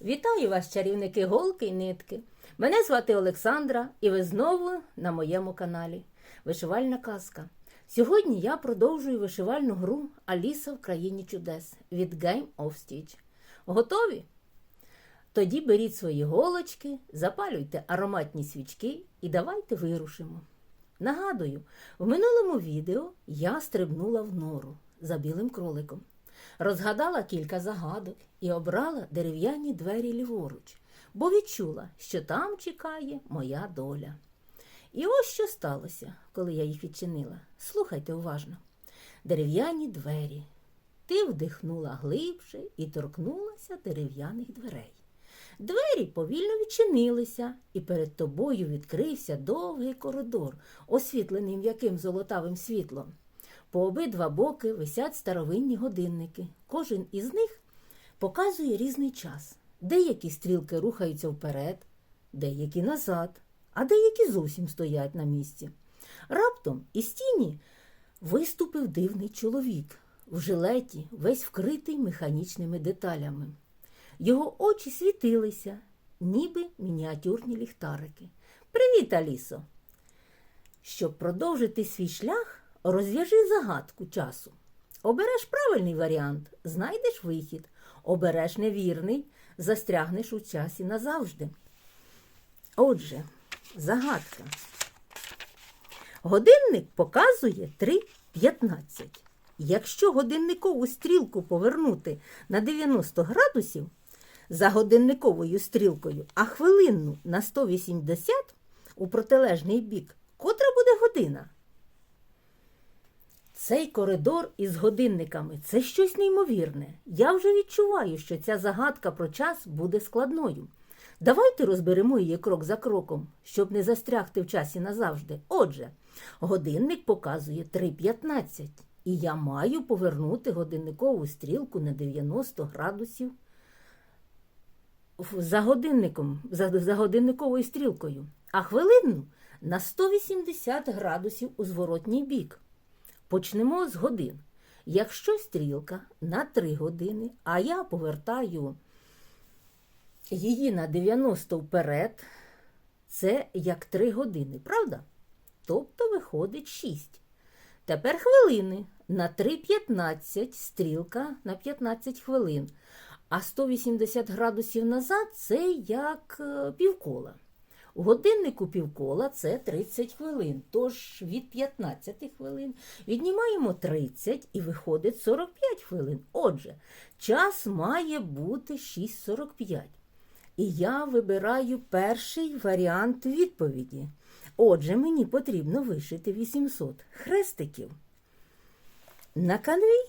Вітаю вас, чарівники голки й нитки. Мене звати Олександра, і ви знову на моєму каналі Вишивальна казка. Сьогодні я продовжую вишивальну гру Аліса в країні чудес від Game of Stitch. Готові? Тоді беріть свої голочки, запалюйте ароматні свічки і давайте вирушимо. Нагадую, в минулому відео я стрибнула в нору за білим кроликом, розгадала кілька загадок і обрала дерев'яні двері ліворуч, бо відчула, що там чекає моя доля. І ось що сталося, коли я їх відчинила. Слухайте уважно. Дерев'яні двері. Ти вдихнула глибше і торкнулася дерев'яних дверей. Двері повільно відчинилися, і перед тобою відкрився довгий коридор, освітлений м'яким золотавим світлом. По обидва боки висять старовинні годинники. Кожен із них показує різний час. Деякі стрілки рухаються вперед, деякі назад, а деякі зовсім стоять на місці. Раптом із тіні виступив дивний чоловік в жилеті, весь вкритий механічними деталями. Його очі світилися, ніби мініатюрні ліхтарики. Привіт, Алісо! Щоб продовжити свій шлях, розв'яжи загадку часу. Обереш правильний варіант, знайдеш вихід. Обереш невірний, застрягнеш у часі назавжди. Отже, загадка. Годинник показує 3.15. Якщо годинникову стрілку повернути на 90 градусів за годинниковою стрілкою, а хвилинну на 180 у протилежний бік, котра буде година? Цей коридор із годинниками це щось неймовірне. Я вже відчуваю, що ця загадка про час буде складною. Давайте розберемо її крок за кроком, щоб не застрягти в часі назавжди. Отже, годинник показує 3.15, і я маю повернути годинникову стрілку на 90 градусів за годинником, за, за годинниковою стрілкою, а хвилинну на 180 градусів у зворотній бік. Почнемо з годин. Якщо стрілка на 3 години, а я повертаю її на 90 вперед, це як 3 години, правда? Тобто виходить 6. Тепер хвилини. На 3,15 стрілка на 15 хвилин. А 180 градусів назад це як е, півкола. У годиннику півкола це 30 хвилин. Тож від 15 хвилин віднімаємо 30 і виходить 45 хвилин. Отже, час має бути 6,45. І я вибираю перший варіант відповіді. Отже, мені потрібно вишити 800 хрестиків. На канві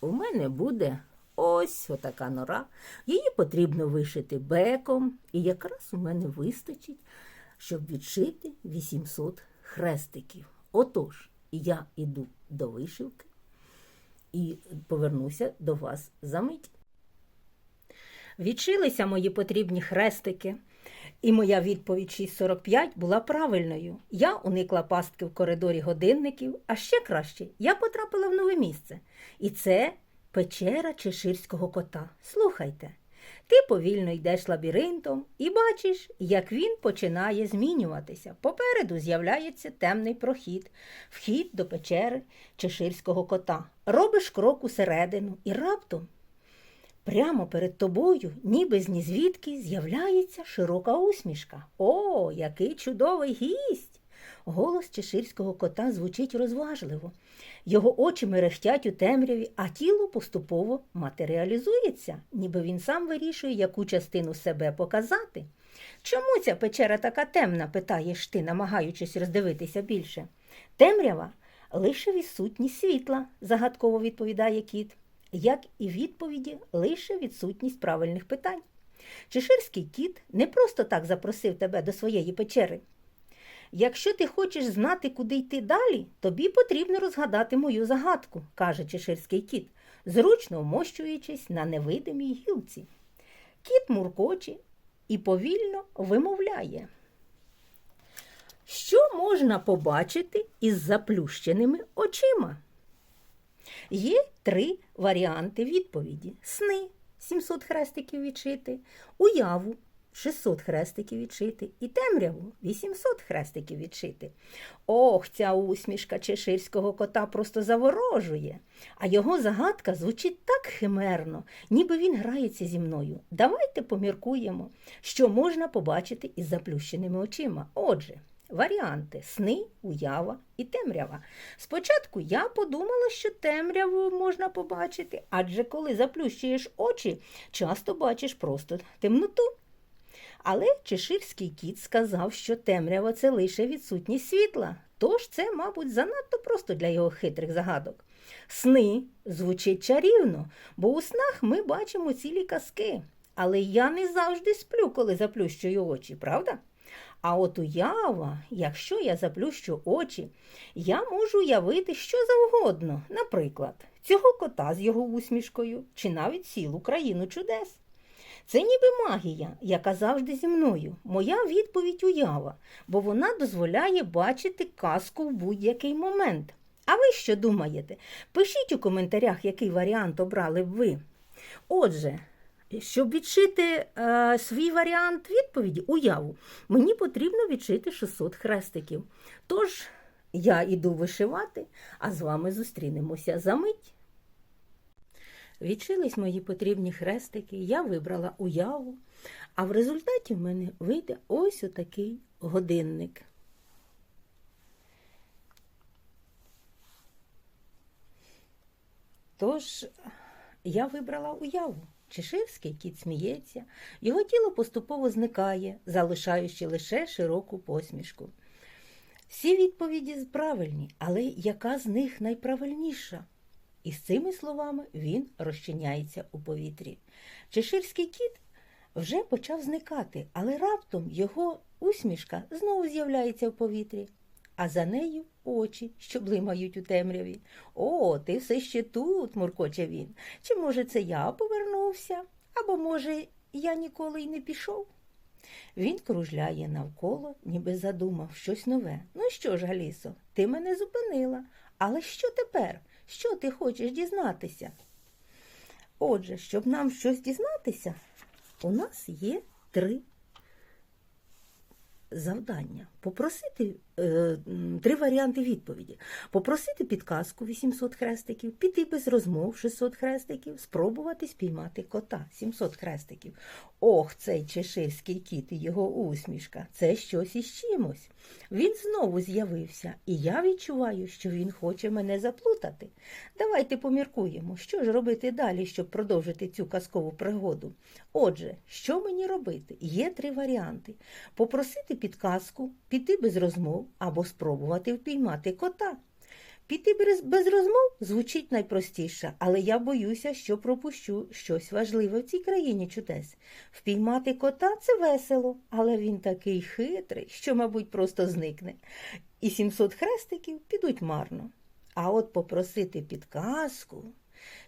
у мене буде ось отака нора. Її потрібно вишити беком, і якраз у мене вистачить, щоб відшити 800 хрестиків. Отож, я іду до вишивки і повернуся до вас за мить. Відшилися мої потрібні хрестики, і моя відповідь 6.45 була правильною. Я уникла пастки в коридорі годинників, а ще краще, я потрапила в нове місце. І це печера Чеширського кота. Слухайте. Ти повільно йдеш лабіринтом і бачиш, як він починає змінюватися. Попереду з'являється темний прохід, вхід до печери Чеширського кота. Робиш крок усередину і раптом Прямо перед тобою, ніби з нізвідки, з'являється широка усмішка. О, який чудовий гість! Голос чеширського кота звучить розважливо. Його очі мерехтять у темряві, а тіло поступово матеріалізується, ніби він сам вирішує, яку частину себе показати. Чому ця печера така темна? питаєш ти, намагаючись роздивитися більше. Темрява лише відсутність світла, загадково відповідає кіт як і відповіді лише відсутність правильних питань. Чеширський кіт не просто так запросив тебе до своєї печери. Якщо ти хочеш знати, куди йти далі, тобі потрібно розгадати мою загадку, каже чеширський кіт, зручно вмощуючись на невидимій гілці. Кіт муркоче і повільно вимовляє. Що можна побачити із заплющеними очима? Є три варіанти відповіді: сни, 700 хрестиків відшити, уяву 600 хрестиків відшити і темряву 800 хрестиків відшити. Ох, ця усмішка чеширського кота просто заворожує, а його загадка звучить так химерно, ніби він грається зі мною. Давайте поміркуємо, що можна побачити із заплющеними очима. Отже, Варіанти сни, уява і темрява. Спочатку я подумала, що темряву можна побачити, адже коли заплющуєш очі, часто бачиш просто темноту. Але чеширський кіт сказав, що темрява це лише відсутність світла, тож це, мабуть, занадто просто для його хитрих загадок. Сни звучить чарівно, бо у снах ми бачимо цілі казки. Але я не завжди сплю, коли заплющую очі, правда? А от уява, якщо я заплющу очі, я можу уявити що завгодно, наприклад, цього кота з його усмішкою, чи навіть цілу країну чудес. Це ніби магія, яка завжди зі мною. Моя відповідь уява, бо вона дозволяє бачити казку в будь-який момент. А ви що думаєте? Пишіть у коментарях, який варіант обрали б ви. Отже, щоб відшити е, свій варіант відповіді, уяву, мені потрібно відшити 600 хрестиків. Тож я іду вишивати, а з вами зустрінемося за мить. Відшились мої потрібні хрестики, я вибрала уяву, а в результаті в мене вийде ось отакий годинник. Тож я вибрала уяву. Чеширський кіт сміється, його тіло поступово зникає, залишаючи лише широку посмішку. Всі відповіді правильні, але яка з них найправильніша? І з цими словами він розчиняється у повітрі. Чеширський кіт вже почав зникати, але раптом його усмішка знову з'являється в повітрі, а за нею очі, що блимають у темряві. О, ти все ще тут, муркоче він. Чи, може, це я повернувся? Або, може, я ніколи й не пішов? Він кружляє навколо, ніби задумав щось нове. Ну що ж, Галісо, ти мене зупинила. Але що тепер? Що ти хочеш дізнатися? Отже, щоб нам щось дізнатися, у нас є три завдання. Попросити е, три варіанти відповіді. Попросити підказку 800 хрестиків, піти без розмов 600 хрестиків, спробувати спіймати кота 700 хрестиків. Ох, цей чеширський кіт і його усмішка. Це щось із чимось. Він знову з'явився, і я відчуваю, що він хоче мене заплутати. Давайте поміркуємо, що ж робити далі, щоб продовжити цю казкову пригоду. Отже, що мені робити? Є три варіанти: попросити підказку, піти без розмов або спробувати впіймати кота. Піти без розмов звучить найпростіше, але я боюся, що пропущу щось важливе в цій країні чудес. Впіймати кота це весело, але він такий хитрий, що, мабуть, просто зникне. І 700 хрестиків підуть марно. А от попросити підказку.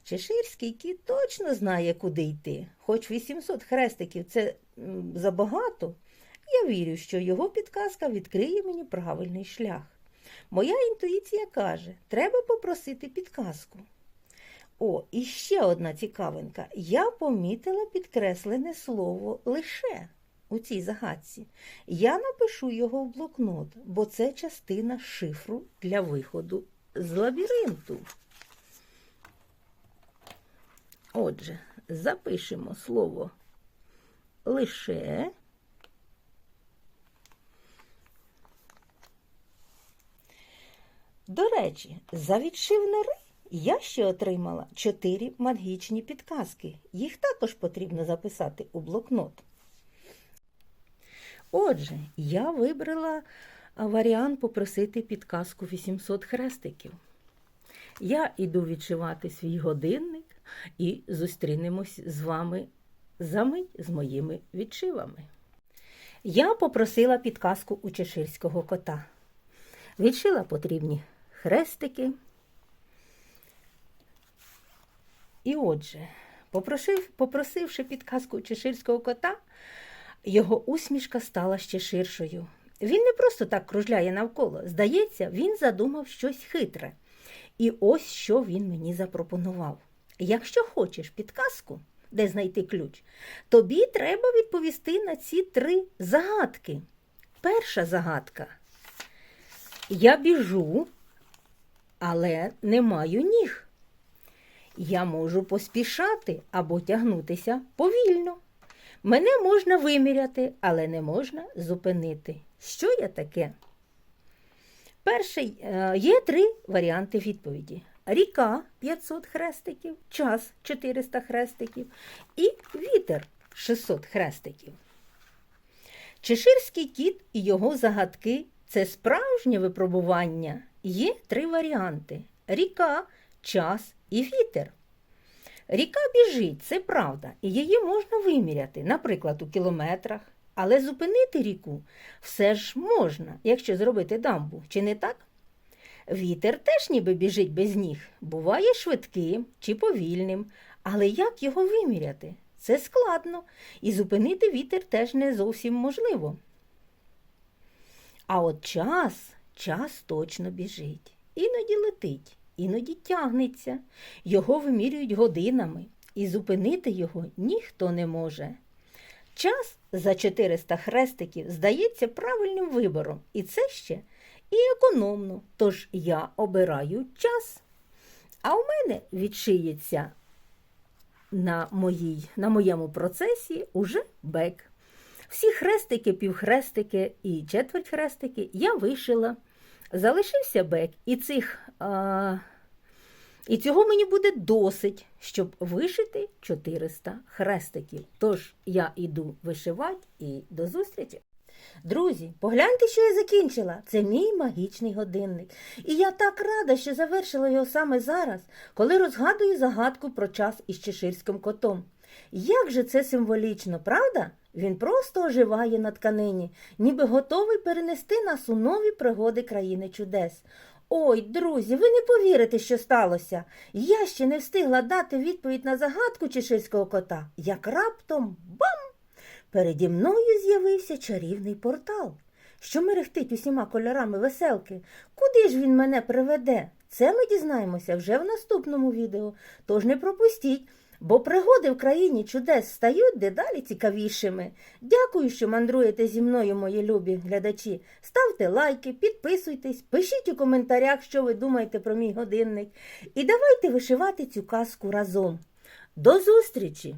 Чеширський кіт точно знає, куди йти. Хоч 800 хрестиків це забагато. Я вірю, що його підказка відкриє мені правильний шлях. Моя інтуїція каже, треба попросити підказку. О, і ще одна цікавинка. Я помітила підкреслене слово лише у цій загадці. Я напишу його в блокнот, бо це частина шифру для виходу з лабіринту. Отже, запишемо слово лише. До речі, за відшив нори я ще отримала чотири магічні підказки. Їх також потрібно записати у блокнот. Отже, я вибрала варіант попросити підказку 800 хрестиків. Я іду відшивати свій годинник і зустрінемось з вами за мить з моїми відшивами. Я попросила підказку у чеширського кота. Відшила потрібні хрестики. І отже, попросив, попросивши підказку чеширського кота, його усмішка стала ще ширшою. Він не просто так кружляє навколо. Здається, він задумав щось хитре. І ось що він мені запропонував. Якщо хочеш підказку, де знайти ключ, тобі треба відповісти на ці три загадки. Перша загадка. Я біжу, але не маю ніг. Я можу поспішати або тягнутися повільно. Мене можна виміряти, але не можна зупинити. Що я таке? Перший е, є три варіанти відповіді: ріка 500 хрестиків, час 400 хрестиків і вітер 600 хрестиків. Чеширський кіт і його загадки це справжнє випробування. Є три варіанти: ріка, час і вітер. Ріка біжить, це правда, і її можна виміряти, наприклад, у кілометрах. Але зупинити ріку все ж можна, якщо зробити дамбу, чи не так? Вітер теж ніби біжить без ніг, буває швидким чи повільним, але як його виміряти? Це складно, і зупинити вітер теж не зовсім можливо. А от час, час точно біжить, іноді летить, іноді тягнеться, його вимірюють годинами, і зупинити його ніхто не може. Час за 400 хрестиків здається правильним вибором, і це ще і економно, тож я обираю час. А у мене відшиється на, моїй, на моєму процесі уже бек. Всі хрестики, півхрестики і четверть хрестики я вишила. Залишився бек, і цих. А... І цього мені буде досить, щоб вишити 400 хрестиків. Тож я йду вишивати і до зустрічі. Друзі, погляньте, що я закінчила. Це мій магічний годинник. І я так рада, що завершила його саме зараз, коли розгадую загадку про час із чеширським котом. Як же це символічно, правда? Він просто оживає на тканині, ніби готовий перенести нас у нові пригоди країни чудес. Ой, друзі, ви не повірите, що сталося. Я ще не встигла дати відповідь на загадку чеширського кота, як раптом бам! Переді мною з'явився чарівний портал, що мерехтить усіма кольорами веселки. Куди ж він мене приведе? Це ми дізнаємося вже в наступному відео. Тож не пропустіть, бо пригоди в країні чудес стають дедалі цікавішими. Дякую, що мандруєте зі мною, мої любі глядачі. Ставте лайки, підписуйтесь, пишіть у коментарях, що ви думаєте про мій годинник. І давайте вишивати цю казку разом. До зустрічі!